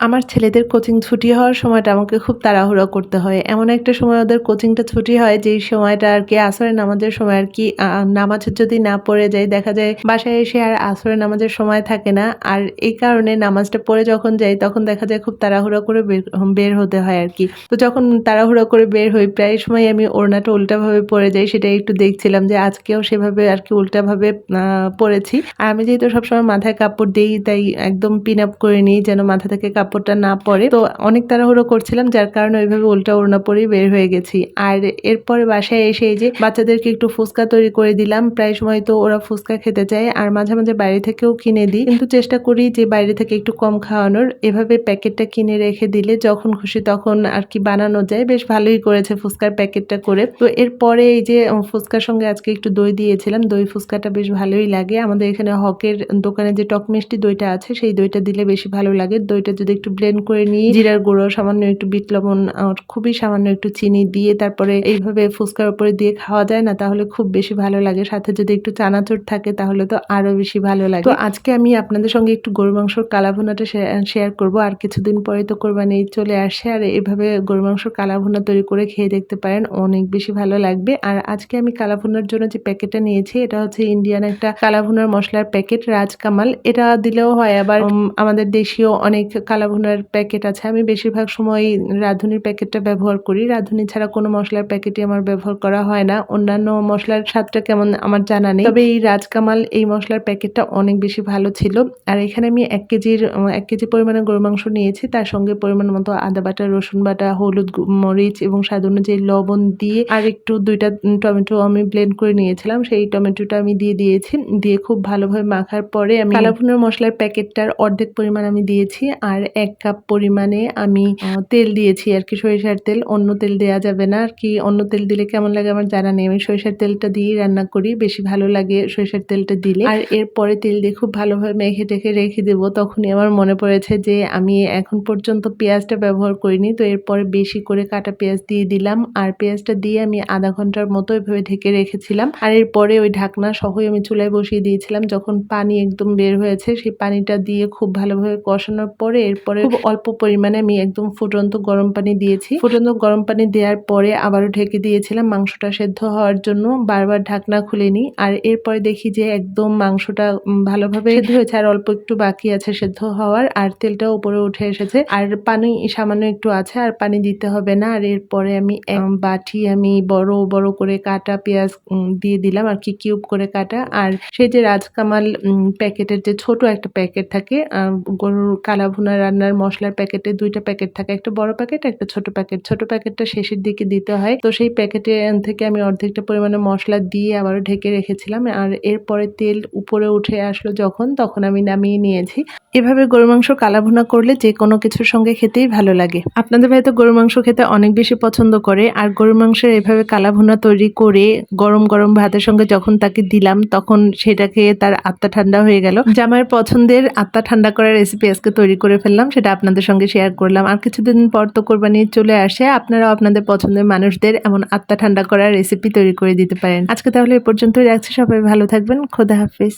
আমার ছেলেদের কোচিং ছুটি হওয়ার সময়টা আমাকে খুব তাড়াহুড়ো করতে হয়। এমন একটা সময় ওদের কোচিংটা ছুটি হয়, যেই সময়টা আর কি আসরের নামাজের সময় আর কি নামাজ যদি না পড়ে যায়, দেখা যায় বাসায় এসে আর আসরের নামাজের সময় থাকে না। আর এই কারণে নামাজটা পড়ে যখন যাই, তখন দেখা যায় খুব তাড়াহুড়ো করে বের হতে হয় আর কি। তো যখন তাড়াহুড়ো করে বের হই, প্রায় সময় আমি ওড়নাটা উল্টাভাবে পড়ে যাই সেটা একটু দেখছিলাম যে আজকেও সেভাবে আর কি উল্টাভাবে পড়েছি। আর আমি যেহেতু সবসময় মাথায় কাপড় দিই, তাই একদম পিন আপ করে নিই, যেন মাথা থেকে কাপড়টা না পরে। তো অনেক তাড়াহুড়ো করছিলাম, যার কারণে ওইভাবে উল্টা ওড়না পরেই বের হয়ে গেছি। আর এরপরে বাসায় এসে এই যে বাচ্চাদেরকে একটু ফুচকা তৈরি করে দিলাম, প্রায় সময় তো ওরা ফুচকা খেতে চায়। আর মাঝে মাঝে বাইরে থেকেও কিনে দিই। কিন্তু চেষ্টা করি যে বাইরে থেকে একটু কম খাওয়ানোর। এভাবে প্যাকেটটা কিনে রেখে দিলে যখন খুশি তখন আর কি বানানো যায়। বেশ ভালোই করেছে ফুচকার প্যাকেটটা করে। তো এরপরে এই যে ফুচকার সঙ্গে আজকে একটু দই দিয়েছিলাম। দই ফুচকাটা বেশ ভালোই লাগে। আমাদের এখানে হকের দোকানে যে টক মিষ্টি দইটা আছে, সেই দইটা দিলে বেশি ভালো লাগে। দইটা যদি একটু ব্লেন্ড করে নিয়ে জিরার গুঁড়ো, সামান্য একটু বিট লবণ খুবই সামান্য একটু চিনি দিয়ে তারপরে এইভাবে ফুচকার উপরে দিয়ে খাওয়া যায় না, তাহলে খুব বেশি ভালো লাগে। সাথে যদি একটু চানাচুর থাকে, তাহলে তো আরও বেশি ভালো লাগে। তো আজকে আমি আপনাদের সঙ্গে একটু গরু মাংসর কালাভুনাটা শেয়ার করব। আর কিছুদিন পরে তো কোরবানি চলে আসে, আর এভাবে গরু মাংসর কালাভুনা তৈরি করে খেয়ে দেখতে পারেন, অনেক বেশি ভালো লাগবে। আর আজকে আমি কালাভুনার জন্য যে প্যাকেটটা নিয়েছি, এটা হচ্ছে ইন্ডিয়ান একটা কালাভুনার মশলার প্যাকেট, রাজকামাল। এটা দিলেও হয়, আবার আমাদের দেশীয় অনেক কালাভুনার প্যাকেট আছে। আমি বেশিরভাগ সময় রাঁধুনির প্যাকেটটা ব্যবহার করি। রাঁধুনি ছাড়া কোনো মশলার প্যাকেটই আমার ব্যবহার করা হয় না। অন্যান্য মশলার স্বাদটা কেমন আমার জানা নেই। তবে এই রাজকামাল, এই মশলার প্যাকেটটা অনেক বেশি ভালো ছিল। আর এখানে আমি এক কেজির, এক কেজি পরিমাণে গরু মাংস নিয়েছি। তার সঙ্গে পরিমাণ মতো আদা বাটা, রসুন বাটা, হলুদ মরিচ এবং স্বাদ অনুযায়ী লবণ দিয়ে আর একটু দুইটা টমেটো আমি ব্লেন্ড করে নিয়েছিলাম। সেই টমেটোটা আমি দিয়ে দিয়েছি। দিয়ে খুব ভালোভাবে মাখার পরে আমি কালাভুনের মশলার প্যাকেটটার অর্ধেক পরিমাণ আমি দিয়েছি। আর এক কাপ পরিমাণে আমি তেল দিয়েছি আর কি সরিষার তেল। অন্য তেল দেওয়া যাবে না আর কি অন্য তেল দিলে কেমন লাগে আমার জানা নেই। আমি সরিষার তেলটা দিয়ে রান্না করি বেশি ভালো লাগে সরিষার তেলটা দিলে। আর এরপরে তেল দিয়ে খুব ভালোভাবে মেখে টেখে রেখে দেবো তখনই আমার মনে পড়েছে যে আমি এখন পর্যন্ত পেঁয়াজটা ব্যবহার করিনি তো এরপরে বেশি করে কাটা পেঁয়াজ দিয়ে দিলাম। আর পেঁয়াজটা দিয়ে আমি আধা ঘণ্টার মতো এভাবে ঢেকে রেখেছিলাম। আর এরপরে ওই ঢাকনা সহই আমি চুলায় বসিয়ে দিয়েছিলাম যখন পানি একদম বের হয়েছে সেই পানিটা দিয়ে খুব ভালোভাবে কষানোর পরে এরপরে খুব অল্প পরিমাণে আমি একদম ফুটন্ত গরম পানি দিয়েছি। ফুটন্ত গরম পানি দেওয়ার পরে আবারও ঢেকে দিয়েছিলাম। মাংসটা সেদ্ধ হওয়ার জন্য বারবার ঢাকনা খুলে নিই আর এরপরে দেখি যে একদম মাংসটা ভালোভাবে সেদ্ধ হয়েছে আর অল্প একটু বাকি আছে সেদ্ধ হওয়ার। আর তেলটা উপরে উঠে এসেছে। আর পানি সামান্য একটু আছে, আর পানি দিতে হবে না। আর এরপরে আমি বাটি আমি বড় বড় করে কাটা পেঁয়াজ দিয়ে দিলাম। আর কি কিউব করে কাটা। আর সেই যে রাজকামাল প্যাকেটের যে ছোট একটা প্যাকেট থাকে গরুর কালাভুনা রান্নার মশলার প্যাকেটে দুইটা প্যাকেট থাকে, একটা বড় প্যাকেট, একটা ছোট প্যাকেট। ছোট প্যাকেটটা শেষের দিকে দিতে হয়। তো সেই প্যাকেটে থেকে আমি অর্ধেকটা পরিমাণে মশলা দিয়ে আবারও ঢেকে রেখেছিলাম। আর এরপরে তেল উপরে উঠে আসলো যখন, তখন আমি নামিয়ে নিয়েছি। এভাবে গরু মাংস কালাভুনা করলে যে কোনো কিছুর সঙ্গে খেতেই ভালো লাগে। আপনাদের হয়তো গরু মাংস খেতে অনেক বেশি পছন্দ করে। আর গরু মাংসের এভাবে কালাভুনা তৈরি করে গরম গরম ভাতের সঙ্গে যখন তাকে দিলাম, তখন সেটা খেয়ে তার আত্মা ঠান্ডা হয়ে গেল। জামার পছন্দের আত্মা ঠান্ডা করার রেসিপি আজকে তৈরি করে ফেললাম। সেটা আপনাদের সঙ্গে শেয়ার করলাম। আর কিছুদিন পর তো কোরবানি চলে আসে, আপনারাও আপনাদের পছন্দের মানুষদের এমন আত্মা ঠান্ডা করার রেসিপি তৈরি করে দিতে পারেন। আজকে তাহলে এ পর্যন্তই রাখছি, সবাই ভালো থাকবেন, খোদা হাফিজ।